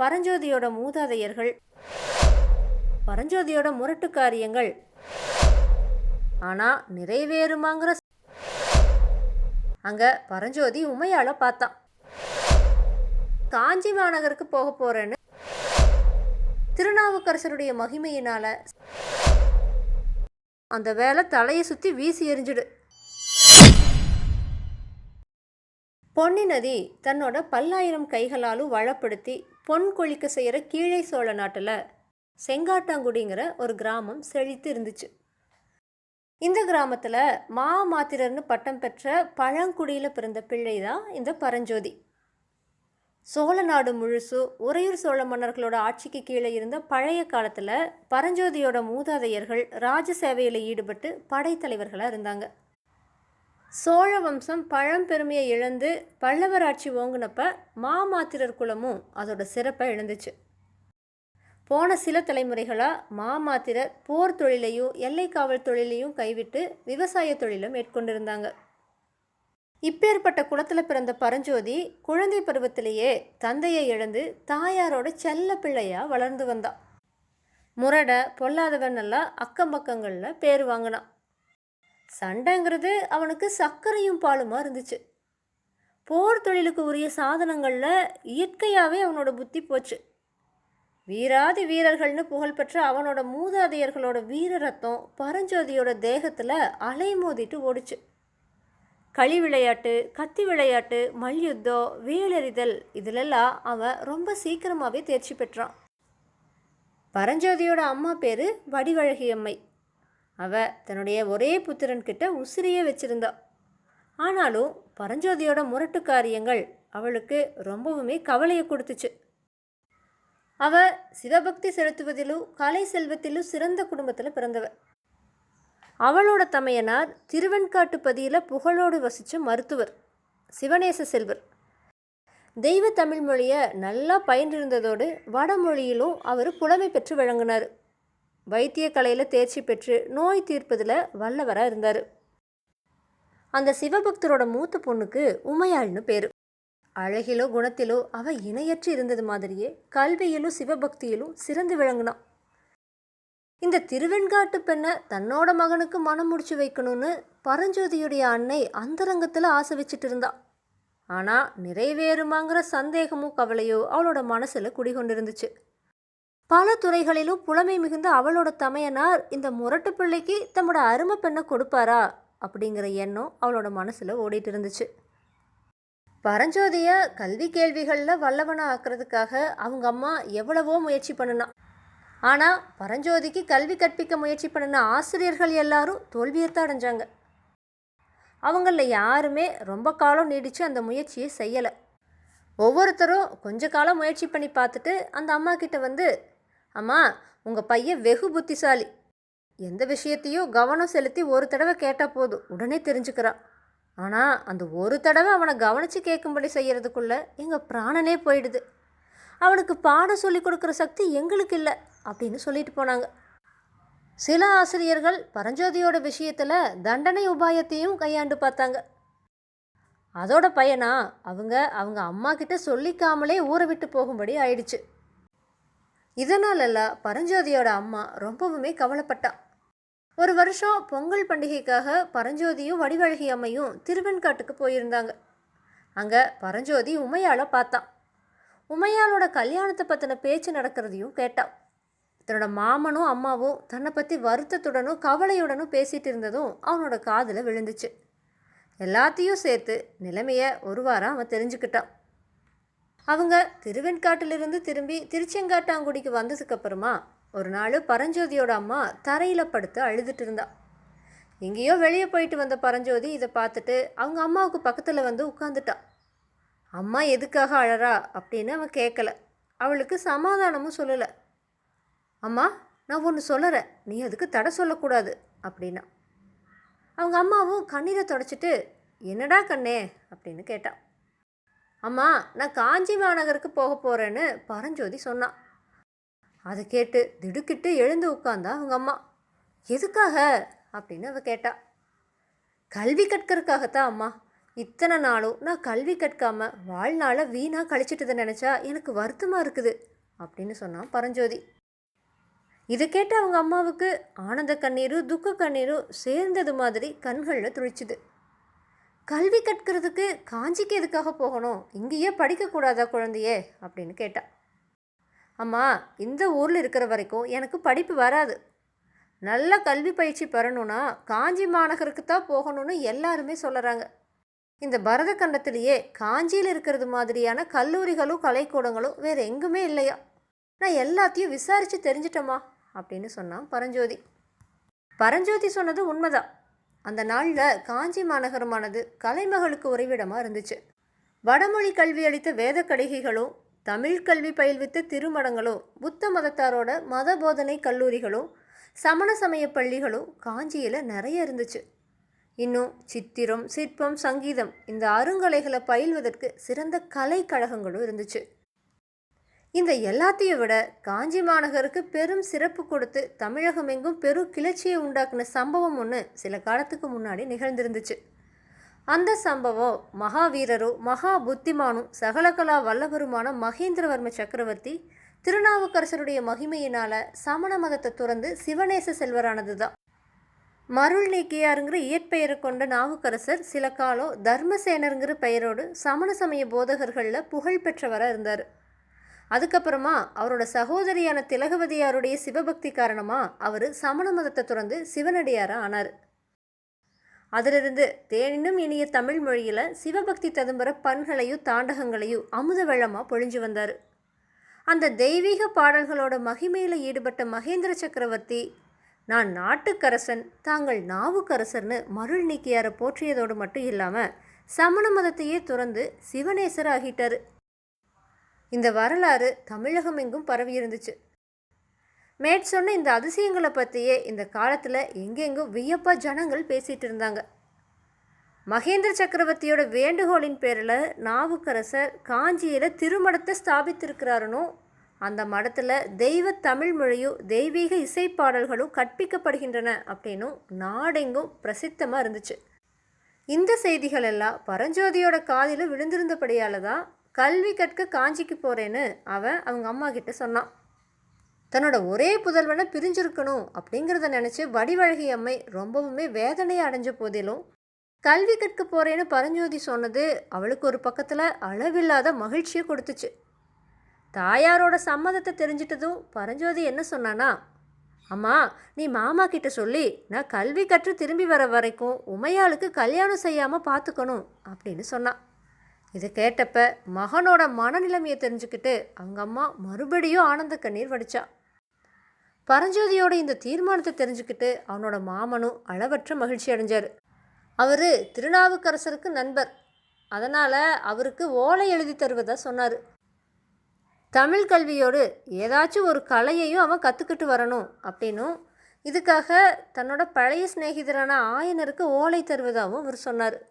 பரஞ்சோதியோட மூதாதையர்கள் பரஞ்சோதியோட முரட்டு காரியங்கள் ஆனால் நிறைவேறுமாங்கிற அங்கே பரஞ்சோதி உமையால பார்த்தான். காஞ்சி மாநகருக்கு போக போறேன்னு திருநாவுக்கரசருடைய மகிமையினால அந்த வேலை தலையை சுற்றி வீசி எறிஞ்சிடு. பொன்னி நதி தன்னோட பல்லாயிரம் கைகளாலும் வளப்படுத்தி பொன் கொழிக்க செய்கிற கீழே சோழ நாட்டில் செங்காட்டாங்குடிங்கிற ஒரு கிராமம் செழித்து இருந்துச்சு. இந்த கிராமத்தில் மா மாத்திரர்னு பட்டம் பெற்ற பழங்குடியில் பிறந்த பிள்ளை தான் இந்த பரஞ்சோதி. சோழ நாடு முழுசு உறையூர் சோழ மன்னர்களோட ஆட்சிக்கு கீழே இருந்த பழைய காலத்தில் பரஞ்சோதியோட மூதாதையர்கள் ராஜ சேவையில் ஈடுபட்டு படைத்தலைவர்களாக இருந்தாங்க. சோழ வம்சம் பழம்பெருமையை இழந்து பல்லவர் ஆட்சி மாமாத்திரர் குலமும் அதோட சிறப்பை இழந்துச்சு. போன சில தலைமுறைகளாக மாமாத்திரர் போர் தொழிலையும் எல்லை காவல் தொழிலையும் கைவிட்டு விவசாய தொழிலும் மேற்கொண்டிருந்தாங்க. இப்பேற்பட்ட குலத்தில் பிறந்த பரஞ்சோதி குழந்தை பருவத்திலேயே தந்தையை இழந்து தாயாரோட செல்ல பிள்ளையாக வளர்ந்து வந்தான் முரட பொல்லாதவன் எல்லாம் அக்கம் பக்கங்களில் பேர் வாங்கினான் சண்டைங்கிறது அவனுக்கு சர்க்கரையும் பாலுமா இருந்துச்சு. போர் தொழிலுக்கு உரிய சாதனங்களில் இயற்கையாகவே அவனோட புத்தி போச்சு. வீராதி வீரர்கள்னு புகழ்பெற்ற அவனோட மூதாதையர்களோட வீர ரத்தம் பரஞ்சோதியோட தேகத்தில் அலைமோதிட்டு ஓடுச்சு. களி விளையாட்டு கத்தி விளையாட்டு மல்யுத்தம் வேலெறிதல் இதிலெல்லாம் அவன் ரொம்ப சீக்கிரமாகவே தேர்ச்சி பெற்றான். பரஞ்சோதியோட அம்மா பேர் வடிவழகி அம்மை. அவ தன்னுடைய ஒரே புத்திரன் கிட்ட உசிரியே வச்சிருந்தா. ஆனாலும் பரஞ்சோதியோட முரட்டு காரியங்கள் அவளுக்கு ரொம்பவுமே கவலையை கொடுத்துச்சு. அவ சிவபக்தி செலுத்துவதிலும் கலை செல்வத்திலும் சிறந்த குடும்பத்தில் பிறந்தவ. அவளோட தமையனார் திருவெண்காட்டு பதியில் புகழோடு வசித்த மருத்துவர் சிவநேச செல்வர். தெய்வ தமிழ் மொழியை நல்லா பயின்றிருந்ததோடு வடமொழியிலும் அவர் புலமை பெற்று விளங்கினார் வைத்திய கலையில் தேர்ச்சி பெற்று நோய் தீர்ப்பதில் வல்லவராக இருந்தார். அந்த சிவபக்தரோட மூத்த பொண்ணுக்கு உமையாள்னு பேர். அழகிலோ குணத்திலோ அவ இணையற்று இருந்தது மாதிரியே கல்வியிலும் சிவபக்தியிலும் சிறந்து விளங்கினான் இந்த திருவெண்காட்டு பெண்ணை தன்னோட மகனுக்கு மனம் முடிச்சு வைக்கணும்னு பரஞ்சோதியுடைய அன்னை அந்தரங்கத்தில் ஆசை வச்சுட்டு இருந்தா. ஆனால் நிறைவேறுமாங்கிற சந்தேகமும் கவலையோ அவளோட மனசில் குடிகொண்டிருந்துச்சு. பல துறைகளிலும் புலமை மிகுந்த அவளோட தமையனார் இந்த முரட்டு பிள்ளைக்கு தம்மோட அருமை பெண்ணை கொடுப்பாரா? அப்படிங்கிற எண்ணம் அவளோட மனசில் ஓடிட்டு இருந்துச்சு. பரஞ்சோதியை கல்வி கேள்விகளில் வல்லவனாக ஆக்கிறதுக்காக அவங்க அம்மா எவ்வளவோ முயற்சி பண்ணினா. ஆனால் பரஞ்சோதிக்கு கல்வி கற்பிக்க முயற்சி பண்ணின ஆசிரியர்கள் எல்லாரும் தோல்வியத்தை அடைஞ்சாங்க. அவங்களில் யாருமே ரொம்ப காலம் நீடித்து அந்த முயற்சியை செய்யலை. ஒவ்வொருத்தரும் கொஞ்ச காலம் முயற்சி பண்ணி பார்த்துட்டு அந்த அம்மா கிட்ட வந்து அம்மா உங்கள் பையன் வெகு புத்திசாலி. எந்த விஷயத்தையும் கவனம் செலுத்தி ஒரு தடவை கேட்டால் போதும். உடனே தெரிஞ்சுக்கிறான் ஆனால் அந்த ஒரு தடவை அவனை கவனித்து கேட்கும்படி செய்கிறதுக்குள்ளே எங்கள் பிராணனே போயிடுது. அவனுக்கு பாடம் சொல்லி கொடுக்குற சக்தி எங்களுக்கு இல்லை அப்படின்னு சொல்லிட்டு போனாங்க. சில ஆசிரியர்கள் பரஞ்சோதியோட விஷயத்தில் தண்டனை உபாயத்தையும் கையாண்டு பார்த்தாங்க. அதோட பையனா அவங்க அவங்க அம்மா கிட்ட சொல்லிக்காமலே ஊரை விட்டு போகும்படி ஆயிடுச்சு. இதனாலெல்லாம் பரஞ்சோதியோட அம்மா ரொம்பவுமே கவலைப்பட்டா. ஒரு வருஷம் பொங்கல் பண்டிகைக்காக பரஞ்சோதியும் வடிவழகி அம்மையும் திருவெண்காட்டுக்கு போயிருந்தாங்க. அங்கே பரஞ்சோதி உமையால பார்த்தான் உமையாளோட கல்யாணத்தை பற்றின பேச்சு நடக்கிறதையும் கேட்டான் தன்னோட மாமனும் அம்மாவும் தன்னை பற்றி வருத்தத்துடனும் கவலையுடனும் பேசிகிட்டு இருந்ததும் அவனோட காதில் விழுந்துச்சு. எல்லாத்தையும் சேர்த்து நிலைமையை ஒரு வாரம் அவன் தெரிஞ்சுக்கிட்டான். அவங்க திருவெண்காட்டிலிருந்து திரும்பி திருச்செங்காட்டாங்குடிக்கு வந்ததுக்கப்புறமா ஒரு நாள் பரஞ்சோதியோட அம்மா தரையில் படுத்து அழுதுட்டு இருந்தா. எங்கேயோ வெளியே போயிட்டு வந்த பரஞ்சோதி இதை பார்த்துட்டு அவங்க அம்மாவுக்கு பக்கத்தில் வந்து உட்காந்துட்டான் அம்மா எதுக்காக அழறா? அப்படின்னு அவன் கேட்கல அவளுக்கு சமாதானமும் சொல்லலை. அம்மா நான் ஒன்று சொல்லுறேன். நீ அதுக்கு தடை சொல்லக்கூடாது அப்படின்னா. அவங்க அம்மாவும் கண்ணீரை தொடச்சிட்டு என்னடா கண்ணே? அப்படின்னு கேட்டான் அம்மா நான் காஞ்சி மாநகருக்கு போக போகிறேன்னு பரஞ்சோதி சொன்னான் அதை கேட்டு திடுக்கிட்டு எழுந்து உட்காந்தா அவங்க அம்மா. எதுக்காக? அப்படின்னு அவ கேட்டா. கல்வி கற்கறதுக்காகத்தான் அம்மா. இத்தனை நாளும் நான் கல்வி கற்காம வாழ்நாளை வீணாக கழிச்சிட்டதை நினச்சா எனக்கு வருத்தமாக இருக்குது அப்படின்னு சொன்னான் பரஞ்சோதி. இதை கேட்ட அவங்க அம்மாவுக்கு ஆனந்த கண்ணீரும் துக்க கண்ணீரும் சேர்ந்தது மாதிரி கண்களில் துளிச்சுது. கல்வி கற்கிறதுக்கு காஞ்சிக்கு எதுக்காக போகணும்? இங்கேயே படிக்கக்கூடாதா குழந்தையே? அப்படின்னு கேட்டா. அம்மா இந்த ஊரில் இருக்கிற வரைக்கும் எனக்கு படிப்பு வராது. நல்ல கல்வி பயிற்சி பெறணும்னா காஞ்சி மாநகருக்கு தான் போகணும்னு எல்லாருமே சொல்லுறாங்க. இந்த பரத கண்டத்திலேயே காஞ்சியில் இருக்கிறது மாதிரியான கல்லூரிகளும் கலைக்கூடங்களும் வேறு எங்குமே இல்லையா? நான் எல்லாத்தையும் விசாரித்து தெரிஞ்சிட்டேம்மா அப்படின்னு சொன்னான் பரஞ்சோதி. பரஞ்சோதி சொன்னது உண்மைதான். அந்த நாளில் காஞ்சி மாநகரமானது கலைமகளுக்கு உறைவிடமாக இருந்துச்சு. வடமொழி கல்வி அளித்த வேத கடிகைகளும் தமிழ் கல்வி பயில்வித்த திருமடங்களும் புத்த மதத்தாரோட மத போதனை கல்லூரிகளும் சமண சமய பள்ளிகளும் காஞ்சியில் நிறைய இருந்துச்சு. இன்னும் சித்திரம் சிற்பம் சங்கீதம் இந்த அருங்கலைகளை பயில்வதற்கு சிறந்த கலைக்கழகங்களும் இருந்துச்சு. இந்த எல்லாத்தையும் விட காஞ்சி மாநகருக்கு பெரும் சிறப்பு கொடுத்து தமிழகம் எங்கும் பெரும் கிளர்ச்சியை உண்டாக்குன சம்பவம் ஒன்று சில காலத்துக்கு முன்னாடி நிகழ்ந்திருந்துச்சு. அந்த சம்பவம் மகாவீரரும் மகா புத்திமானும் சகலகலா வல்லவருமான மகேந்திரவர்ம சக்கரவர்த்தி திருநாவுக்கரசருடைய மகிமையினால சமண மதத்தை துறந்து சிவநேச செல்வரானது தான் மருள் நீக்கியாருங்கிற இயற்பெயரை கொண்ட நாவுக்கரசர் சில காலம் தர்மசேனருங்கிற பெயரோடு சமண சமய போதகர்களில் புகழ் பெற்றவராக இருந்தார். அதுக்கப்புறமா அவரோட சகோதரியான திலகவதியாருடைய சிவபக்தி காரணமாக அவர் சமண மதத்தை துறந்து சிவனடியாராக ஆனார். அதிலிருந்து தேனினும் இனிய தமிழ் மொழியில் சிவபக்தி ததும்புற பண்களையும் தாண்டகங்களையும் அமுத வெள்ளமாக பொழிஞ்சு வந்தார். அந்த தெய்வீக பாடல்களோட மகிமையில் ஈடுபட்ட மகேந்திர சக்கரவர்த்தி நான் நாட்டுக்கரசன் தாங்கள் நாவுக்கரசர்னு மருள் நீக்கியாரை போற்றியதோடு மட்டும் இல்லாமல் சமண மதத்தையே துறந்து சிவனேசர் ஆகிட்டார் இந்த வரலாறு தமிழகம் எங்கும் பரவி இருந்துச்சு. மேட் சொன்ன இந்த அதிசயங்களை பற்றியே இந்த காலத்தில் எங்கெங்கும் வியப்பா ஜனங்கள் பேசிகிட்டு இருந்தாங்க. மகேந்திர சக்கரவர்த்தியோட வேண்டுகோளின் பேரில் நாவுக்கரசர் காஞ்சியில் திருமடத்தை ஸ்தாபித்திருக்கிறாருனோ அந்த மடத்தில் தெய்வ தமிழ் மொழியும் தெய்வீக இசைப்பாடல்களும் கற்பிக்கப்படுகின்றன அப்படின்னும் நாடெங்கும் பிரசித்தமாக இருந்துச்சு. இந்த செய்திகள் எல்லாம் பரஞ்சோதியோட காதில் விழுந்திருந்தபடியால் தான் கல்வி கற்க காஞ்சிக்கு போகிறேன்னு அவன் அவங்க அம்மா கிட்ட சொன்னான். தன்னோட ஒரே புதல்வனை பிரிஞ்சிருக்கணும் அப்படிங்கிறத நினச்சி வடிவழகி அம்மை ரொம்பவுமே வேதனையை அடைஞ்ச போதிலும் கல்வி கற்க போகிறேன்னு பரஞ்சோதி சொன்னது அவளுக்கு ஒரு பக்கத்தில் அளவில்லாத மகிழ்ச்சியை கொடுத்துச்சு. தாயாரோட சம்மதத்தை தெரிஞ்சிட்டதும் பரஞ்சோதி என்ன சொன்னானா அம்மா நீ மாமா கிட்ட சொல்லி நான் கல்வி கற்று திரும்பி வர வரைக்கும் உமையாளுக்கு கல்யாணம் செய்யாமல் பார்த்துக்கணும் அப்படின்னு சொன்னான். இதை கேட்டப்ப மகனோட மனநிலைமையை தெரிஞ்சுக்கிட்டு அவங்க அம்மா மறுபடியும் ஆனந்த கண்ணீர் வடிச்சா. பரஞ்சோதியோட இந்த தீர்மானத்தை தெரிஞ்சுக்கிட்டு அவனோட மாமனும் அளவற்ற மகிழ்ச்சி அடைஞ்சார். அவர் திருநாவுக்கரசருக்கு நண்பர். அதனால் அவருக்கு ஓலை எழுதி தருவதாக சொன்னார். தமிழ் கல்வியோடு ஏதாச்சும் ஒரு கலையையும் அவன் கற்றுக்கிட்டு வரணும் அப்படின்னும் இதுக்காக தன்னோட பழைய சிநேகிதரான ஆயனருக்கு ஓலை தருவதாகவும் அவர் சொன்னார்.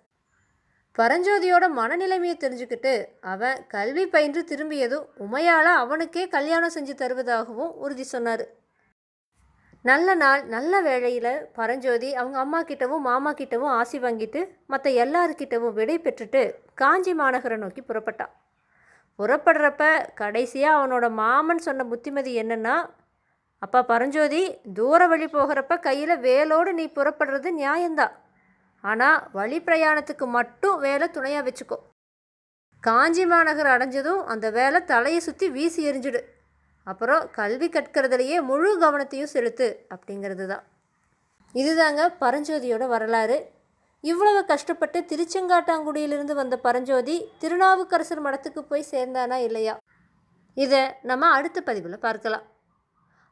பரஞ்சோதியோட மனநிலைமையை தெரிஞ்சுக்கிட்டு அவன் கல்வி பயின்று திரும்பியதும் உமையால் அவனுக்கே கல்யாணம் செஞ்சு தருவதாகவும் உறுதி சொன்னார். நல்ல நாள் நல்ல வேளையில் பரஞ்சோதி அவங்க அம்மா கிட்டவும் மாமா கிட்டவும் ஆசி வாங்கிட்டு மற்ற எல்லாருக்கிட்டவும் விடை பெற்றுட்டு காஞ்சி மாநகரை நோக்கி புறப்பட்டான் புறப்படுறப்ப கடைசியாக அவனோட மாமன் சொன்ன புத்திமதி என்னென்னா அப்பா பரஞ்சோதி தூர வழி போகிறப்ப கையில் வேலோடு நீ புறப்படுறது நியாயம்தான் ஆனால் வழி பிரயாணத்துக்கு மட்டும் வேலை துணையாக வச்சுக்கோ. காஞ்சி மாநகர் அடைஞ்சதும் அந்த வேலை தலையை சுற்றி வீசி எரிஞ்சிடு. அப்புறம் கல்வி கற்கிறதுலையே முழு கவனத்தையும் செலுத்து அப்படிங்கிறது தான். இதுதாங்க பரஞ்சோதியோட வரலாறு. இவ்வளவு கஷ்டப்பட்டு திருச்செங்காட்டாங்குடியிலிருந்து வந்த பரஞ்சோதி திருநாவுக்கரசர் மடத்துக்கு போய் சேர்ந்தானா இல்லையா? இதை நம்ம அடுத்த பதிவில் பார்க்கலாம்.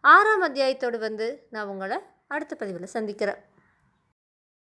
ஆறாம் அத்தியாயத்தோடு வந்து நான் உங்களை அடுத்த பதிவில் சந்திக்கிறேன்.